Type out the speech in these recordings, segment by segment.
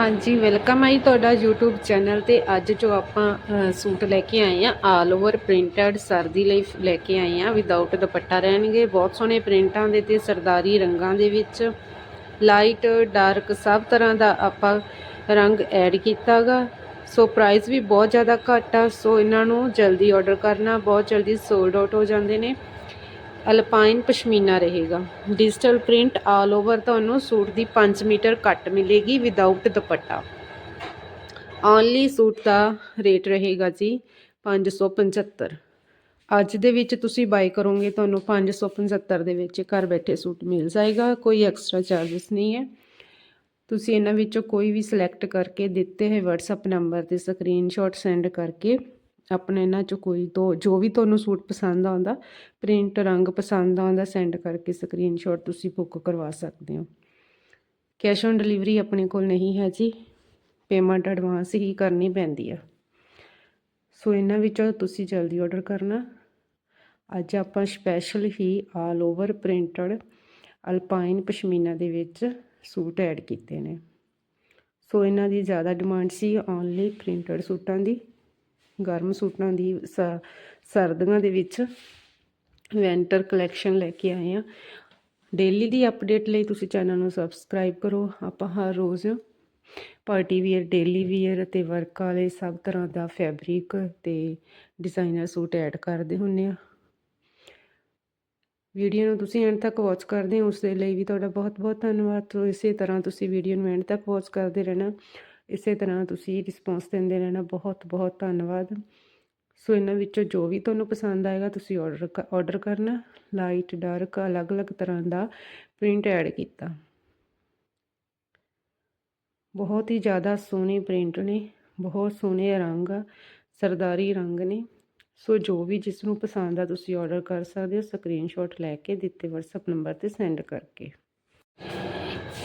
ਹਾਂਜੀ ਵੈਲਕਮ ਆਈ ਤੁਹਾਡਾ YouTube channel ਤੇ। ਅੱਜ ਜੋ ਆਪਾਂ ਸੂਟ ਲੈ ਕੇ ਆਏ ਆ ਆਲ ਓਵਰ ਪ੍ਰਿੰਟਡ ਸਰਦੀ ਲਈ ਲੈ ਕੇ ਆਏ ਆ। ਵਿਦਆਊਟ ਦੁਪੱਟਾ ਰਹਿਣਗੇ, ਬਹੁਤ ਸੋਹਣੇ ਪ੍ਰਿੰਟਾਂ ਦੇ ਤੇ ਸਰਦਾਰੀ ਰੰਗਾਂ ਦੇ ਵਿੱਚ। ਲਾਈਟ ਡਾਰਕ ਸਭ ਤਰ੍ਹਾਂ ਦਾ ਆਪਾਂ ਰੰਗ ਐਡ ਕੀਤਾਗਾ। ਸੋ ਪ੍ਰਾਈਸ ਵੀ ਬਹੁਤ ਜ਼ਿਆਦਾ ਘੱਟ ਆ। ਸੋ ਇਹਨਾਂ ਨੂੰ ਜਲਦੀ ਆਰਡਰ ਕਰਨਾ, ਬਹੁਤ ਜਲਦੀ ਸੋਲਡ ਆਊਟ ਹੋ ਜਾਂਦੇ ਨੇ। ਅਲਪਾਈਨ ਪਸ਼ਮੀਨਾ ਰਹੇਗਾ। ਡਿਜੀਟਲ ਪ੍ਰਿੰਟ ਆਲ ਓਵਰ ਤੁਹਾਨੂੰ ਸੂਟ ਦੀ 5 ਮੀਟਰ ਕੱਟ ਮਿਲੇਗੀ ਵਿਦਆਊਟ ਦੁਪੱਟਾ। ਓਨਲੀ ਸੂਟ ਦਾ ਰੇਟ ਰਹੇਗਾ ਜੀ 575 ਅੱਜ ਦੇ ਵਿੱਚ ਤੁਸੀਂ ਬਾਈ ਕਰੋਗੇ ਤੁਹਾਨੂੰ 575 ਦੇ ਵਿੱਚ ਘਰ ਬੈਠੇ ਸੂਟ ਮਿਲ ਜਾਏਗਾ, ਕੋਈ ਐਕਸਟਰਾ ਚਾਰजेस ਨਹੀਂ ਹੈ। ਤੁਸੀਂ ਇਹਨਾਂ ਵਿੱਚੋਂ ਕੋਈ ਵੀ ਸਿਲੈਕਟ ਕਰਕੇ ਦਿੱਤੇ ਹੋਏ WhatsApp ਨੰਬਰ ਤੇ ਸਕਰੀਨਸ਼ਾਟ ਸੈਂਡ ਕਰਕੇ ਆਪਣੇ ਇਹਨਾਂ ਚੋਂ ਕੋਈ ਦੋ, ਜੋ ਵੀ ਤੁਹਾਨੂੰ ਸੂਟ ਪਸੰਦ ਆਉਂਦਾ, ਪ੍ਰਿੰਟ ਰੰਗ ਪਸੰਦ ਆਉਂਦਾ ਸੈਂਡ ਕਰਕੇ ਸਕਰੀਨਸ਼ਾਟ ਤੁਸੀਂ ਬੁੱਕ ਕਰਵਾ ਸਕਦੇ ਹੋ। ਕੈਸ਼ ਔਨ ਡਿਲੀਵਰੀ ਆਪਣੇ ਕੋਲ ਨਹੀਂ ਹੈ ਜੀ ਪੇਮੈਂਟ ਐਡਵਾਂਸ ਹੀ ਕਰਨੀ ਪੈਂਦੀ ਆ। ਸੋ ਇਹਨਾਂ ਵਿੱਚੋਂ ਤੁਸੀਂ ਜਲਦੀ ਆਰਡਰ ਕਰਨਾ। ਅੱਜ ਆਪਾਂ ਸਪੈਸ਼ਲ ਹੀ all over printed alpine pashmina ਦੇ ਵਿੱਚ ਸੂਟ ਐਡ ਕੀਤੇ ਨੇ। ਸੋ ਇਹਨਾਂ ਦੀ ਜ਼ਿਆਦਾ ਡਿਮਾਂਡ ਸੀ ਓਨਲੀ ਪ੍ਰਿੰਟਡ ਸੂਟਾਂ ਦੀ। ਗਰਮ ਸੂਟਾਂ ਦੀ ਸ- ਸਰਦੀਆਂ ਦੇ ਵਿੱਚ ਵੈਂਟਰ ਕਲੈਕਸ਼ਨ ਲੈ ਕੇ ਆਏ ਆ ਡੇਲੀ ਦੀ ਅਪਡੇਟ ਲਈ ਤੁਸੀਂ ਚੈਨਲ ਨੂੰ ਸਬਸਕ੍ਰਾਈਬ ਕਰੋ। ਆਪਾਂ ਹਰ ਰੋਜ਼ ਪਾਰਟੀ ਵੀਅਰ ਡੇਲੀ ਵੀਅਰ ਅਤੇ ਵਰਕ ਵਾਲੇ ਸਭ ਤਰ੍ਹਾਂ ਦਾ ਫੈਬਰਿਕ ਤੇ ਡਿਜ਼ਾਈਨਰ ਸੂਟ ਐਡ ਕਰਦੇ ਹੁੰਨੇ ਆ ਵੀਡੀਓ ਨੂੰ ਤੁਸੀਂ ਐਂਡ ਤੱਕ ਵਾਚ ਕਰਦੇ ਹੋ, ਉਸ ਦੇ ਲਈ ਵੀ ਤੁਹਾਡਾ ਬਹੁਤ ਬਹੁਤ ਧੰਨਵਾਦ। ਤੋਂ ਇਸੇ ਤਰ੍ਹਾਂ ਤੁਸੀਂ ਵੀਡੀਓ ਨੂੰ ਐਂਡ ਤੱਕ ਵਾਚ ਕਰਦੇ ਰਹਿਣਾ। ਇਸੇ ਤਰ੍ਹਾਂ ਤੁਸੀਂ ਰਿਸਪੌਂਸ ਦਿੰਦੇ ਰਹਿਣਾ, ਬਹੁਤ ਬਹੁਤ ਧੰਨਵਾਦ। ਸੋ ਇਹਨਾਂ ਵਿੱਚੋਂ ਜੋ ਵੀ ਤੁਹਾਨੂੰ ਪਸੰਦ ਆਏਗਾ, ਤੁਸੀਂ ਆਰਡਰ ਆਰਡਰ ਕਰਨਾ। ਲਾਈਟ ਡਾਰਕ ਅਲੱਗ-ਅਲੱਗ ਤਰ੍ਹਾਂ ਦਾ ਪ੍ਰਿੰਟ ਐਡ ਕੀਤਾ। ਬਹੁਤ ਹੀ ਜ਼ਿਆਦਾ ਸੋਹਣੇ ਪ੍ਰਿੰਟ ਨੇ, ਬਹੁਤ ਸੋਹਣੇ ਰੰਗ ਆ ਸਰਦਾਰੀ ਰੰਗ ਨੇ। ਸੋ ਜੋ ਵੀ ਜਿਸ ਨੂੰ ਪਸੰਦ ਆ, ਤੁਸੀਂ ਆਰਡਰ ਕਰ ਸਕਦੇ ਹੋ। ਸਕਰੀਨਸ਼ਾਟ ਲੈ ਕੇ ਦਿੱਤੇ, WhatsApp ਨੰਬਰ ਤੇ ਸੈਂਡ ਕਰਕੇ।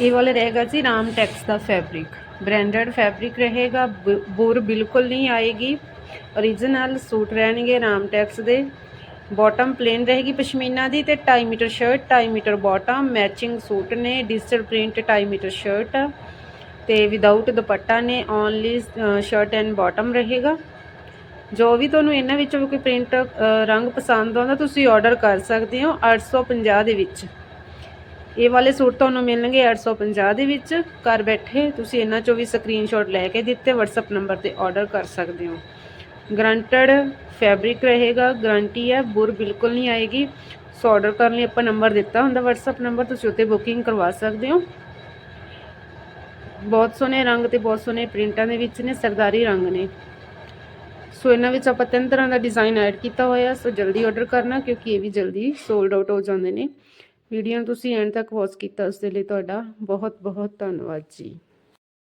ਇਹ ਵਾਲਾ ਰਹੇਗਾ ਜੀ ਰਾਮ ਟੈਕਸ ਦਾ ਫੈਬਰਿਕ। ਬ੍ਰਾਂਡਡ ਫੈਬਰਿਕ ਰਹੇਗਾ, ਬ- ਬੁਰ ਬਿਲਕੁਲ ਨਹੀਂ ਆਏਗੀ। Origignal ਸੂਟ ਰਹਿਣਗੇ ਰਾਮ ਟੈਕਸ ਦੇ। ਬਾਟਮ ਪਲੇਨ ਰਹੇਗੀ ਪਸ਼ਮੀਨਾ ਦੀ ਤੇ 2.5 metre shirt 2.5 metre bottom matching suit ਨੇ ਡਿਜੀਟਲ ਪ੍ਰਿੰਟ 2.5 ਮੀਟਰ ਸ਼ਰਟ ਤੇ ਵਿਦਆਊਟ ਦੁਪੱਟਾ ਨੇ ਓਨਲੀ ਸ਼ਰਟ ਐਂਡ ਬਾਟਮ ਰਹੇਗਾ। ਜੋ ਵੀ ਤੁਹਾਨੂੰ ਇਹਨਾਂ ਵਿੱਚੋਂ ਕੋਈ ਪ੍ਰਿੰਟ ਰੰਗ ਪਸੰਦ ਆਉਂਦਾ, ਤੁਸੀਂ ਆਰਡਰ ਕਰ ਸਕਦੇ ਹੋ 850 ਦੇ ਵਿੱਚ। ਇਹ ਵਾਲੇ ਸੂਟ ਤੁਹਾਨੂੰ ਮਿਲਣਗੇ 850 ਦੇ ਵਿੱਚ। ਘਰ ਬੈਠੇ ਤੁਸੀਂ ਇਹਨਾਂ ਚੋਂ ਵੀ ਸਕਰੀਨਸ਼ਾਟ ਲੈ ਕੇ ਦਿੱਤੇ, WhatsApp ਨੰਬਰ ਤੇ ਆਰਡਰ ਕਰ ਸਕਦੇ ਹੋ। ਗਰੰਟਡ ਫੈਬਰਿਕ ਰਹੇਗਾ ਗਰੰਟੀ ਹੈ, ਬੁਰ ਬਿਲਕੁਲ ਨਹੀਂ ਆਏਗੀ। ਸੋ ਆਰਡਰ ਕਰਨ ਲਈ ਆਪਾਂ ਨੰਬਰ ਦਿੱਤਾ ਹੁੰਦਾ, WhatsApp ਨੰਬਰ ਤੁਸੀਂ ਉੱਤੇ ਬੁਕਿੰਗ ਕਰਵਾ ਸਕਦੇ ਹੋ। ਬਹੁਤ ਸੋਹਣੇ ਰੰਗ ਤੇ ਬਹੁਤ ਸੋਹਣੇ ਪ੍ਰਿੰਟਾਂ ਦੇ ਵਿੱਚ ਨੇ, ਸਰਦਾਰੀ ਰੰਗ ਨੇ। ਸੋ ਇਹਨਾਂ ਵਿੱਚ ਆਪਾਂ ਤਿੰਨ ਤਰ੍ਹਾਂ ਦਾ ਡਿਜ਼ਾਈਨ ਐਡ ਕੀਤਾ ਹੋਇਆ, ਸੋ ਜਲਦੀ ਆਰਡਰ ਕਰਨਾ ਕਿਉਂਕਿ ਇਹ ਵੀ ਜਲਦੀ ਸੋਲਡ ਆਊਟ ਹੋ ਜਾਂਦੇ ਨੇ। ਵੀਡੀਓ ਨੂੰ ਤੁਸੀਂ ਐਂਡ ਤੱਕ ਵਾਚ ਕੀਤਾ ਉਸ ਦੇ ਲਈ ਤੁਹਾਡਾ ਬਹੁਤ ਬਹੁਤ ਧੰਨਵਾਦ ਜੀ।